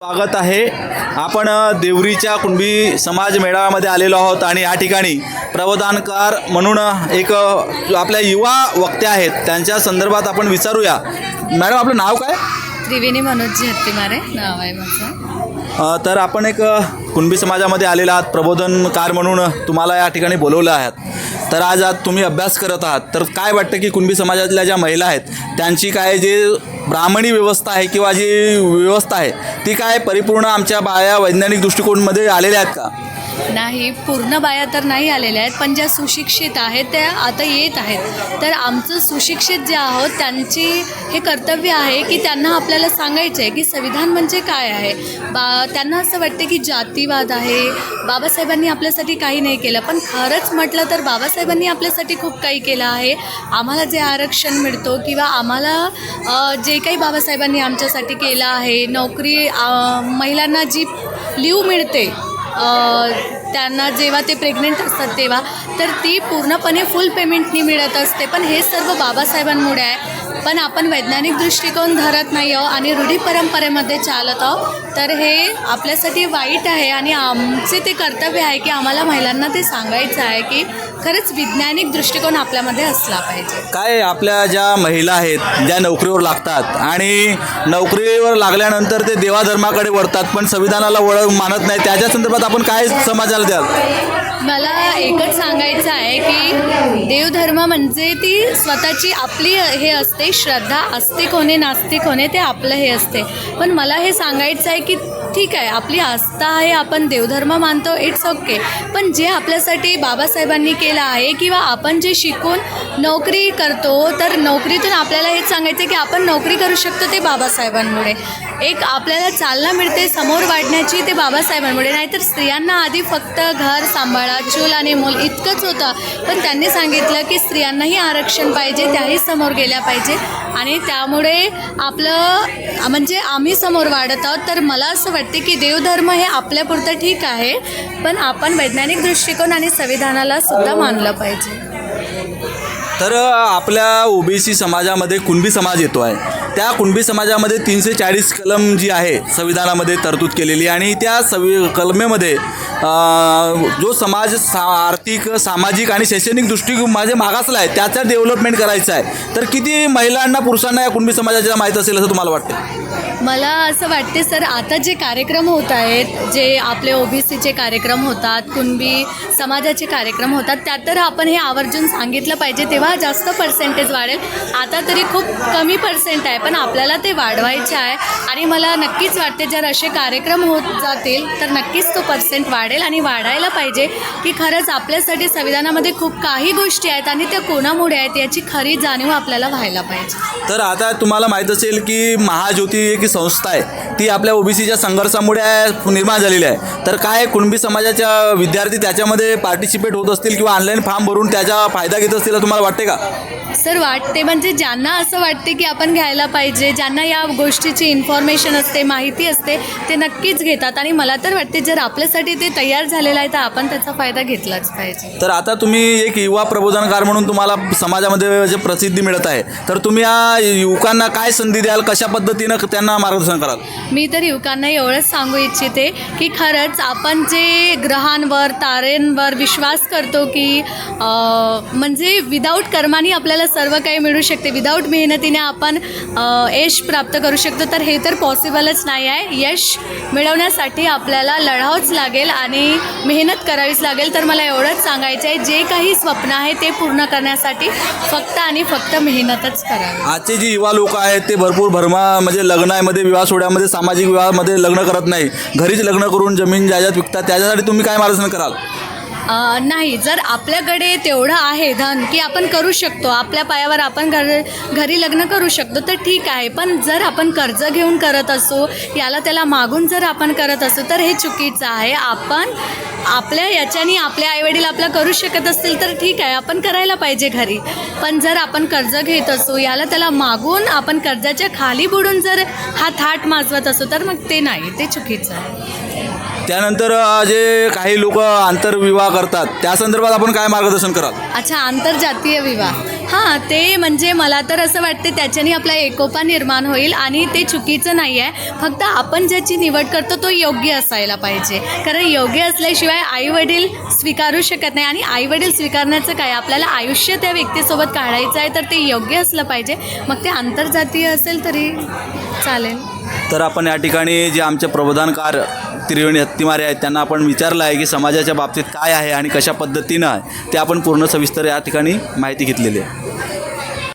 स्वागत आहे. आपण देवरीच्या कुणबी समाज मेळाव्यामध्ये आलेलो आहोत आणि या ठिकाणी प्रबोधनकार म्हणून एक आपल्या युवा वक्ते आहेत त्यांच्या संदर्भात आपण विचारूया. मॅडम आपलं नाव काय? त्रिवेणी मनोजी हत्तीमारे नाव आहे माझं. तर आपण एक कुणबी समाजामध्ये आलेला आहात प्रबोधनकार म्हणून तुम्हाला या ठिकाणी बोलवलं आहात. तर आज आज तुम्ही अभ्यास करत आहात. तर काय वाटतं की कुणबी समाजातल्या ज्या महिला आहेत त्यांची काय जे ब्राह्मणी व्यवस्था आहे किंवा जी व्यवस्था आहे ती काय परिपूर्ण आमच्या बाया वैज्ञानिक दृष्टिकोनमध्ये आलेल्या आहेत का? नाही पूर्ण बाया तर नाही आलेल्या आहेत पण ज्या सुशिक्षित आहेत त्या आता येत आहेत. तर आमचं सुशिक्षित जे आहोत त्यांची हे कर्तव्य आहे की त्यांना आपल्याला सांगायचं आहे की संविधान म्हणजे काय आहे. बा त्यांना असं वाटते की जातीवाद आहे. बाबासाहेबांनी आपल्यासाठी काही नाही केलं पण खरंच म्हटलं तर बाबासाहेबांनी आपल्यासाठी खूप काही केलं आहे. आम्हाला जे आरक्षण मिळतो किंवा आम्हाला जे काही बाबासाहेबांनी आमच्यासाठी केलं आहे नोकरी महिलांना जी लिव मिळते त्यांना जेव्हा ते प्रेग्नेंट असतात तेव्हा तर ती पूर्णपणे फुल पेमेंटनी मिळत असते. पण हे सर्व बाबासाहेबांमुळे आहे. पण आपण वैज्ञानिक दृष्टिकोन धरत नाही आहो आणि रूढी परंपरेमध्ये चालत आहो तर हे आपल्यासाठी वाईट आहे आणि आमचे ते कर्तव्य आहे की आम्हाला महिलांना ते सांगायचं आहे की खरंच वैज्ञानिक दृष्टिकोन आपल्यामध्ये असला पाहिजे. काय आपल्या ज्या महिला आहेत ज्या नोकरीवर लागतात आणि नोकरीवर लागल्यानंतर ते देवाधर्माकडे वळतात पण संविधानाला वळ मानत नाही त्याच्या संदर्भात आपण काय समाजाला द्याल? मला एकच सांगायचं आहे की देवधर्म म्हणजे ती स्वतःची आपली हे असते श्रद्धा आस्तिक होणे नास्तिक होणे ते आपलं हे असते. पण मला हे सांगायचं आहे की ठीक आहे आपली आस्था आहे आपण देवधर्म मानतो इट्स ओके पण जे आपल्यासाठी बाबासाहेबांनी केलं आहे किंवा आपण जे शिकून नोकरी करतो तर नोकरीतून आपल्याला हेच सांगायचं की आपण नोकरी करू शकतो ते बाबासाहेबांमुळे. एक आपल्याला चालना मिळते समोर वाढण्याची ते बाबासाहेबांमुळे. नाहीतर स्त्रियांना आधी फक्त घर सांभाळा चूल आणि मूल इतकंच होतं. पण त्यांनी सांगितलं की स्त्रियांनाही आरक्षण पाहिजे त्याही समोर गेल्या पाहिजे. आणि त्यामुळे आपलं म्हणजे आम्ही समोर वाढत आहोत तर मला असं वाटते की देवधर्म हे आपल्यापुरतं ठीक आहे पण आपण वैज्ञानिक दृष्टिकोन आणि संविधानाला सुद्धा मानलं पाहिजे. तर आपल्या ओबीसी समाजामध्ये कुणबी समाज येतो आहे. त्या कुणबी समाजामध्ये तीनशे चाळीस कलम जी आहे संविधानामध्ये तरतूद केलेली आणि त्या सवि कलमेमध्ये जो समाज सा आर्थिक सामाजिक आणि शैक्षणिक दृष्टिकोन माझे मागासला आहे त्याचं डेव्हलपमेंट करायचं आहे. तर किती महिलांना पुरुषांना या कुणबी समाजाच्या माहीत असेल असं तुम्हाला वाटतं मला असं वाटते सर आता जे कार्यक्रम होत आहेत जे आपले ओबीसीचे कार्यक्रम होतात कुणबी समाजाचे कार्यक्रम होतात त्यात तर आपण हे आवर्जून सांगितलं पाहिजे तेव्हा जास्त पर्सेंटेज वाढेल. आता तरी खूप कमी पर्सेंट आहे पण आपल्याला ते वाढवायचे आहे. आणि मला नक्कीच वाटते जर असे कार्यक्रम होत जातील तर नक्कीच तो पर्सेंट वाढेल आणि वाढायला पाहिजे की खरंच आपल्यासाठी संविधानामध्ये खूप काही गोष्टी आहेत आणि त्या कोणामुळे आहेत याची खरी जाणीव आपल्याला व्हायला पाहिजे. तर आता तुम्हाला माहीत असेल की महाज्योती एक संस्था आहे. ती आपल्या ओबीसीच्या संघर्षामुळे निर्माण झालेली आहे. तर काय कुणबी समाजाच्या विद्यार्थी त्याच्यामध्ये पार्टिसिपेट होत असतील किंवा ऑनलाईन फॉर्म भरून त्याचा फायदा घेत असतील असं तुम्हाला वाटते का? सर वाटते म्हणजे ज्यांना असं वाटते की आपण घ्यायला पाहिजे ज्यांना या गोष्टीची इन्फॉर्मेशन असते माहिती असते ते नक्कीच घेतात. आणि मला तर वाटते जर आपल्यासाठी ते तयार झालेलं आहे तर आपण त्याचा फायदा घेतलाच पाहिजे. तर आता तुम्ही एक युवा प्रबोधनकार म्हणून तुम्हाला समाजामध्ये जे प्रसिद्धी मिळत आहे तर तुम्ही या युवकांना काय संधी द्याल? कशा पद्धतीनं त्यांना मार्गदर्शन कराल? मी तर युवकांना एवढंच सांगू इच्छिते की खरंच आपण जे ग्रहांवर तारेंवर विश्वास करतो की म्हणजे विदाऊट कर्मानी आपल्याला सर्व काही मिळू शकते. विदाऊट मेहनतीने आपण यश प्राप्त करू शकतो. तर हे तर पॉसिबलच नाही आहे. यश मिळवण्यासाठी आपल्याला लढावंच लागेल आणि मेहनत करावीच लागेल. तर मला एवढंच सांगायचं आहे जे काही स्वप्न आहे ते पूर्ण करण्यासाठी फक्त आणि फक्त मेहनतच करावी. आजचे जे युवा लोक आहेत ते भरपूर भरमा म्हणजे लग्नामध्ये विवाह सोहळ्यामध्ये सामाजिक विवाहामध्ये लग्न करत नाही. घरीच लग्न करून जमीन जायजात विकतात. त्याच्यासाठी तुम्ही काय मार्गदर्शन कराल? नाही जर आपल्याकडे तेवढं आहे धन की आपण करू शकतो आपल्या पायावर आपण घर घरी लग्न करू शकतो तर ठीक आहे. पण जर आपण कर्ज घेऊन करत असू याला त्याला मागून जर आपण करत असू तर हे चुकीचं आहे. आपण आपल्या याच्याने आपले आईवडील आपलं करू शकत असतील तर ठीक आहे. आपण करायला पाहिजे घरी. पण जर आपण कर्ज घेत असू याला त्याला मागून आपण कर्जाच्या खाली बुडून जर हा थाट माजवत असू तर मग ते नाही ते चुकीचं आहे. त्यानंतर अ, जे काही लोक आंतरविवाह करतात त्या संदर्भात आपण काय मार्गदर्शन कराल? अच्छा आंतरजातीय विवाह. हां ते म्हणजे मला तर असं वाटते त्याच्याने आपला एकोपा निर्माण होईल आणि ते चुकीचं नाही आहे फक्त आपण ज्याची निवड करतो तो योग्य असायला पाहिजे. कारण योग्य असल्याशिवाय आईवडील स्वीकारू शकत नाही आणि आईवडील स्वीकारण्याचं काय? आपल्याला आयुष्य त्या व्यक्तीसोबत काढायचं आहे तर ते योग्य असलं पाहिजे. मग ते आंतरजातीय असेल तरी चालेल. तर आपण या ठिकाणी जे आमचे प्रबोधनकार त्रिवेणी हत्तीमारे आहेत त्यांना आपण विचारलं आहे की समाजाच्या बाबतीत काय आहे आणि कशा पद्धतीनं आहे ते आपण पूर्ण सविस्तर या ठिकाणी माहिती घेतलेली आहे.